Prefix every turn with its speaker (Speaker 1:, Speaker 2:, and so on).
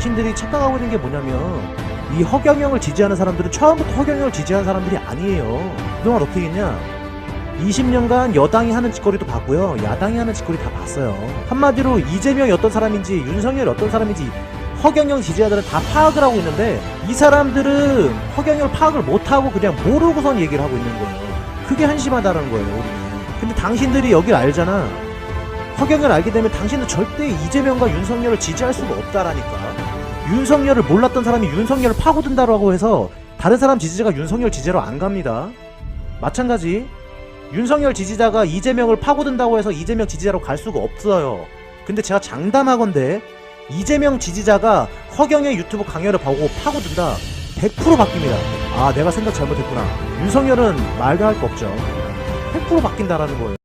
Speaker 1: 당신들이 착각하고 있는 게 뭐냐면 이 허경영을 지지하는 사람들은 처음부터 허경영을 지지하는 사람들이 아니에요. 그동안 어떻게 했냐? 20년간 여당이 하는 짓거리도 봤고요. 야당이 하는 짓거리 다 봤어요. 한마디로 이재명이 어떤 사람인지 윤석열이 어떤 사람인지 허경영 지지자들은 다 파악을 하고 있는데 이 사람들은 허경영을 파악을 못하고 그냥 모르고선 얘기를 하고 있는 거예요. 그게 한심하다는 거예요. 근데 당신들이 여길 알잖아. 허경영을 알게 되면 당신은 절대 이재명과 윤석열을 지지할 수가 없다라니까. 윤석열을 몰랐던 사람이 윤석열을 파고든다라고 해서 다른 사람 지지자가 윤석열 지지로 안 갑니다. 마찬가지. 윤석열 지지자가 이재명을 파고든다고 해서 이재명 지지자로 갈 수가 없어요. 근데 제가 장담하건데 이재명 지지자가 허경의 유튜브 강연을 보고 파고든다. 100% 바뀝니다. 아, 내가 생각 잘못했구나. 윤석열은 말도 할 거 없죠. 100% 바뀐다라는 거예요.